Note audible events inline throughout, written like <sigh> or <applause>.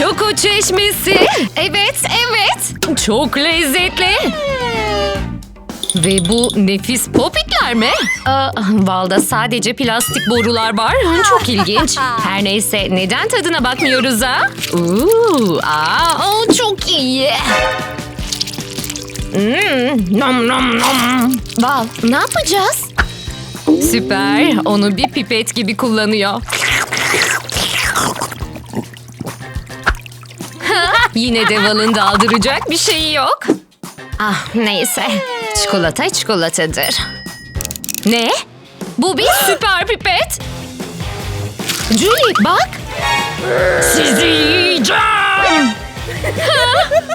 Çoko çeşmesi. Evet, evet. Çok lezzetli. Ve bu nefis popitler mi? Aa, Valda sadece plastik borular var. Çok ilginç. Her neyse neden tadına bakmıyoruz ha? Uuu, aa, çok iyi. Mm, nom nom nom. Val, ne yapacağız? Süper. Onu bir pipet gibi kullanıyor. Yine de Val'ın daldıracak bir şeyi yok. Ah neyse. Çikolata çikolatadır. Ne? Bu bir süper pipet. Julie bak. Sizi yiyeceğim. <laughs>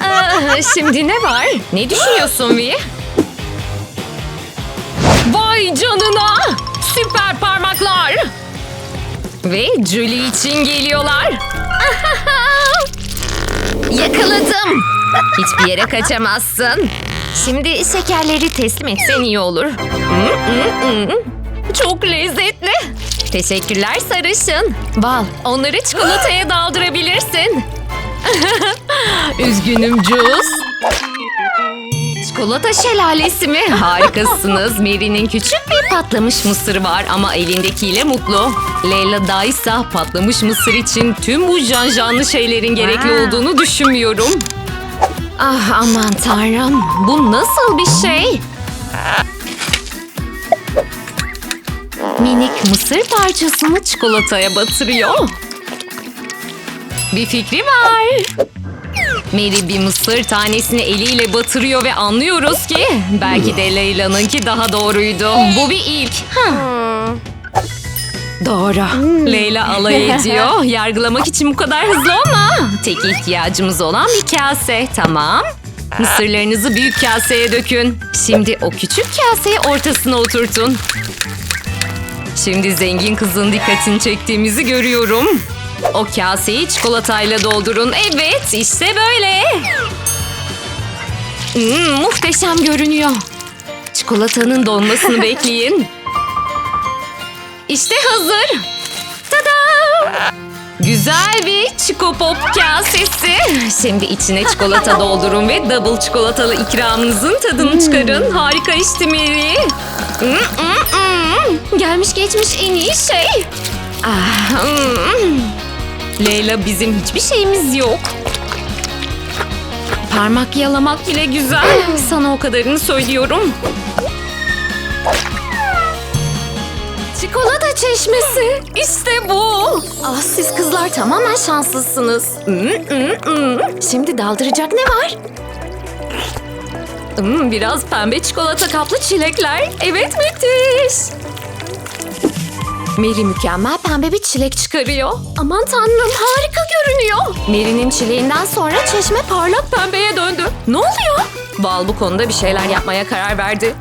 Ah, Şimdi ne var? Ne düşünüyorsun Vi? Vay canına! Süper parmaklar! Ve Julie için geliyorlar. Yakaladım. Hiçbir yere kaçamazsın. Şimdi şekerleri teslim etsen iyi olur. Çok lezzetli. Teşekkürler sarışın. Bal, onları çikolataya daldırabilirsin. <laughs> Üzgünüm Jules. Çikolata şelalesi mi? Harikasınız. <laughs> Mary'nin küçük bir patlamış mısırı var ama elindekiyle mutlu. Leyla daysa patlamış mısır için tüm bu janjanlı şeylerin gerekli olduğunu düşünmüyorum. Ah aman tanrım. Bu nasıl bir şey? Minik mısır parçasını çikolataya batırıyor. Bir fikri var. Mary bir mısır tanesini eliyle batırıyor ve anlıyoruz ki belki de Leyla'nınki daha doğruydu. Bu bir ilk. Doğru. Leyla alay ediyor. <laughs> Yargılamak için bu kadar hızlı olma. Tek ihtiyacımız olan bir kase. Tamam. Mısırlarınızı büyük kaseye dökün. Şimdi o küçük kaseyi ortasına oturtun. Şimdi zengin kızın dikkatini çektiğimizi görüyorum. O kaseyi çikolatayla doldurun. Evet, işte böyle. Hmm, muhteşem görünüyor. Çikolatanın donmasını <laughs> bekleyin. İşte hazır. Tada! Güzel bir Çiko Pop kasesi. Şimdi içine çikolata <laughs> doldurun ve double çikolatalı ikramınızın tadını çıkarın. Harika işte Mary. Mm, mm, mm. Gelmiş geçmiş en iyi şey. Ah. Leyla bizim hiçbir şeyimiz yok. Parmak yalamak bile güzel. Sana o kadarını söylüyorum. Çikolata çeşmesi. İşte bu. Ah siz kızlar tamamen şanslısınız. Hmm, hmm, hmm. Şimdi daldıracak ne var? Biraz pembe çikolata kaplı çilekler. Evet müthiş. Mary mükemmel pembe bir çilek çıkarıyor. Aman tanrım harika görünüyor. Mary'nin çileğinden sonra çeşme parlak pembeye döndü. Ne oluyor? Bal bu konuda bir şeyler yapmaya karar verdi.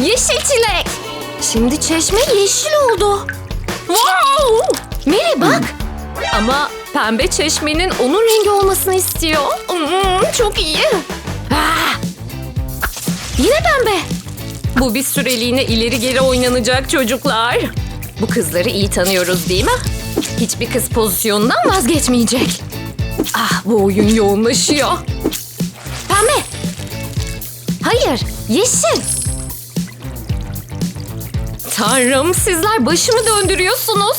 Yeşil çilek. Şimdi çeşme yeşil oldu. Wow! Mary bak. Ama pembe çeşmenin onun rengi olmasını istiyor. Hmm, çok iyi. Ah! Yine pembe. Bu bir süreliğine ileri geri oynanacak çocuklar. Bu kızları iyi tanıyoruz değil mi? Hiçbir kız pozisyonundan vazgeçmeyecek. Ah bu oyun yoğunlaşıyor. Pembe. Hayır, yeşil. Tanrım sizler başımı döndürüyorsunuz.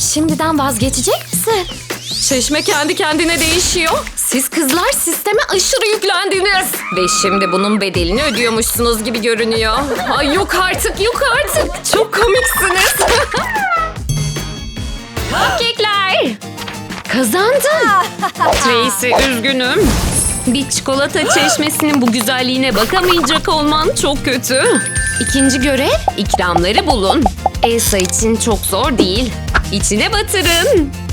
Şimdiden vazgeçecek misin? Çeşme kendi kendine değişiyor. Siz kızlar sisteme aşırı yüklendiniz. Ve şimdi bunun bedelini ödüyormuşsunuz gibi görünüyor. Ay yok artık yok artık. Çok komiksiniz. <laughs> Cupcake'ler. Kazandın. <laughs> Tracy üzgünüm. Bir çikolata çeşmesinin bu güzelliğine bakamayacak olman çok kötü. İkinci görev ikramları bulun. Elsa için çok zor değil. İçine batırın.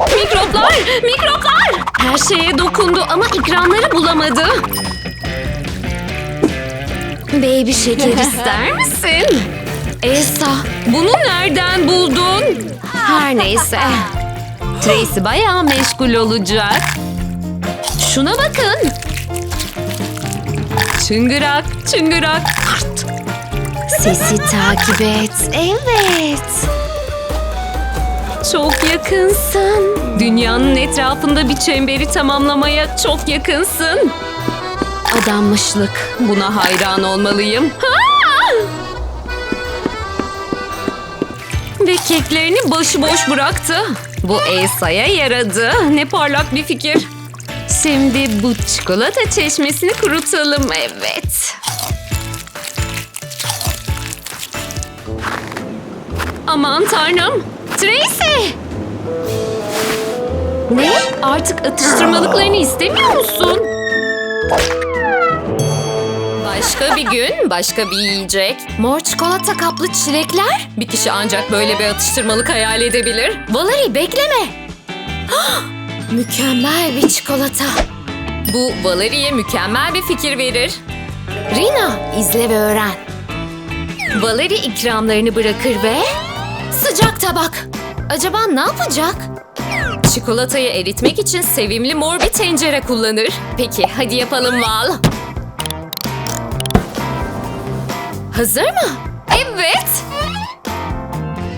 Mikroplar! Mikroplar! Her şeye dokundu ama ikramları bulamadı. Baby şeker <laughs> ister misin? Elsa, bunu nereden buldun? Her neyse. Tracy bayağı meşgul olacak. Şuna bakın. Çıngırak, çıngırak. Sesi takip et. Evet. Çok yakınsın. Dünyanın etrafında bir çemberi tamamlamaya çok yakınsın. Adanmışlık. Buna hayran olmalıyım. Ve keklerini başıboş bıraktı. Bu Elsa'ya yaradı. Ne parlak bir fikir. Şimdi bu çikolata çeşmesini kurutalım. Evet. Aman tanrım. Tracy! Ne? Artık atıştırmalıklarını istemiyor musun? Başka bir gün, başka bir yiyecek. Mor çikolata kaplı çilekler. Bir kişi ancak böyle bir atıştırmalık hayal edebilir. Valerie bekleme. <gasps> Mükemmel bir çikolata. Bu Valerie'ye mükemmel bir fikir verir. Rina, izle ve öğren. Valerie ikramlarını bırakır ve... Sıcak tabak. Acaba ne yapacak? Çikolatayı eritmek için sevimli mor bir tencere kullanır. Peki hadi yapalım Val. Hazır mı? Evet.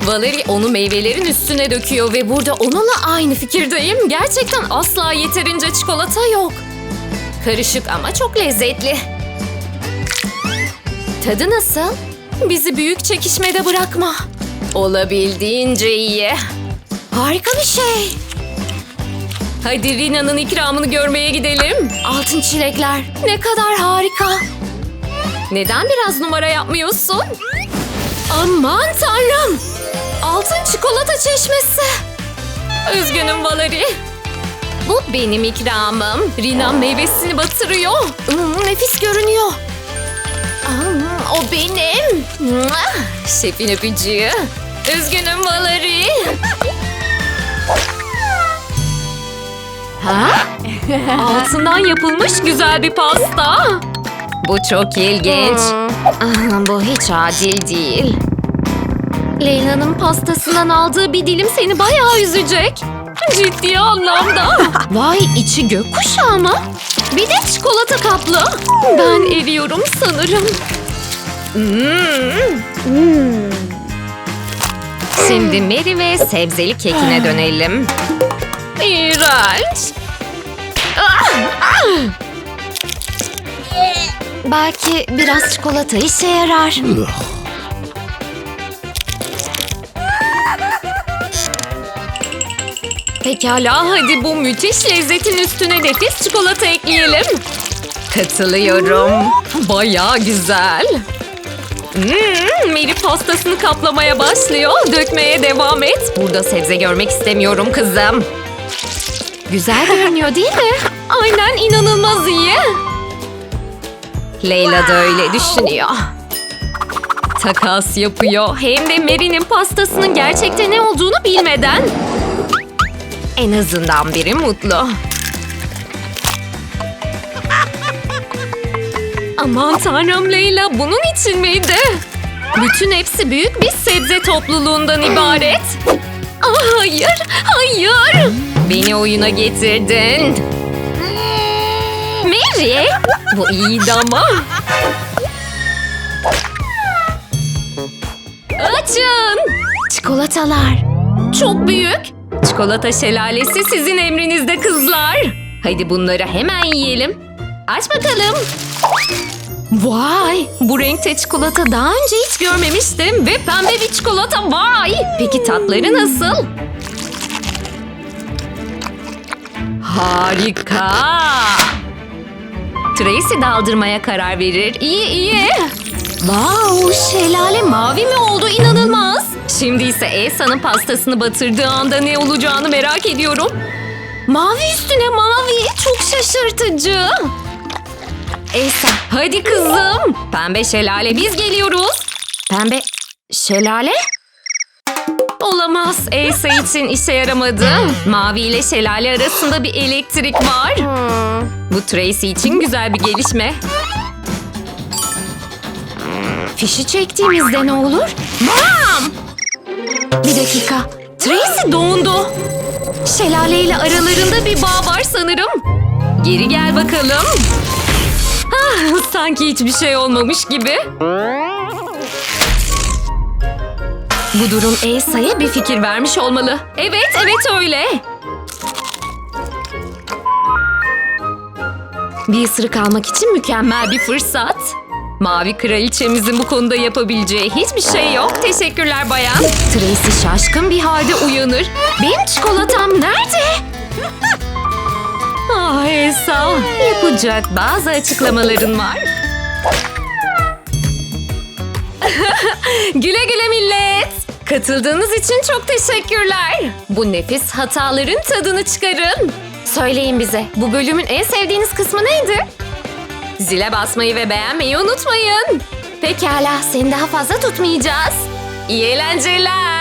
Valerie onu meyvelerin üstüne döküyor ve burada onunla aynı fikirdeyim. Gerçekten asla yeterince çikolata yok. Karışık ama çok lezzetli. Tadı nasıl? Bizi büyük çekişmede bırakma. Olabildiğince iyi. Harika bir şey. Hadi Rina'nın ikramını görmeye gidelim. Altın çilekler. Ne kadar harika. Neden biraz numara yapmıyorsun? Aman tanrım. Altın çikolata çeşmesi. Üzgünüm Valerie. Bu benim ikramım. Rina meyvesini batırıyor. Hmm, nefis görünüyor. Aa, o benim. Şefin öpücüğü. Üzgünüm Valerie. Ha? Altından yapılmış güzel bir pasta. Bu çok ilginç. Ah, bu hiç adil değil. Leyla'nın pastasından aldığı bir dilim seni bayağı üzecek. Ciddi anlamda. Vay içi gökkuşağı mı? Bir de çikolata kaplı. Ben eriyorum sanırım. Hmm. Şimdi Mary ve sebzeli kekine dönelim. İğrenç. Belki biraz çikolata işe yarar. Pekala hadi bu müthiş lezzetin üstüne nefis çikolata ekleyelim. Katılıyorum. Bayağı güzel. Hmm, Mary pastasını kaplamaya başlıyor. Dökmeye devam et. Burada sebze görmek istemiyorum kızım. Güzel görünüyor değil mi? Aynen inanılmaz iyi. Leyla da öyle düşünüyor. Takas yapıyor. Hem de Mary'nin pastasının gerçekte ne olduğunu bilmeden. En azından biri mutlu. Aman tanrım Leyla bunun için miydi? Bütün hepsi büyük bir sebze topluluğundan ibaret. Ah, hayır, hayır. Beni oyuna getirdin. Mary, bu iyiydi ama. Açın. Çikolatalar. Çok büyük. Çikolata şelalesi sizin emrinizde kızlar. Hadi bunları hemen yiyelim. Aç bakalım. Vay! Bu renkte çikolata daha önce hiç görmemiştim ve pembe bir çikolata vay! Peki tatları nasıl? Harika! Tracy daldırmaya karar verir. İyi iyi. Wow, şelale mavi mi oldu inanılmaz. Şimdi ise Elsa'nın pastasını batırdığı anda ne olacağını merak ediyorum. Mavi üstüne mavi çok şaşırtıcı. Elsa hadi kızım. Pembe şelale biz geliyoruz. Pembe şelale? Olamaz. Elsa için işe yaramadı. Mavi ile şelale arasında bir elektrik var. Bu Tracy için güzel bir gelişme. Fişi çektiğimizde ne olur? Mam! Bir dakika. Tracy dondu. Şelale ile aralarında bir bağ var sanırım. Geri gel bakalım. <laughs> Sanki hiçbir şey olmamış gibi. Bu durum Elsa'ya bir fikir vermiş olmalı. Evet, evet öyle. Bir ısırık almak için mükemmel bir fırsat. Mavi kraliçemizin bu konuda yapabileceği hiçbir şey yok. Teşekkürler bayan. Tracy şaşkın bir halde uyanır. Benim çikolatam nerede? Ah Elsa, yapacak bazı açıklamaların var. <laughs> güle güle millet. Katıldığınız için çok teşekkürler. Bu nefis hataların tadını çıkarın. Söyleyin bize, bu bölümün en sevdiğiniz kısmı neydi? Zile basmayı ve beğenmeyi unutmayın. Pekala, seni daha fazla tutmayacağız. İyi eğlenceler.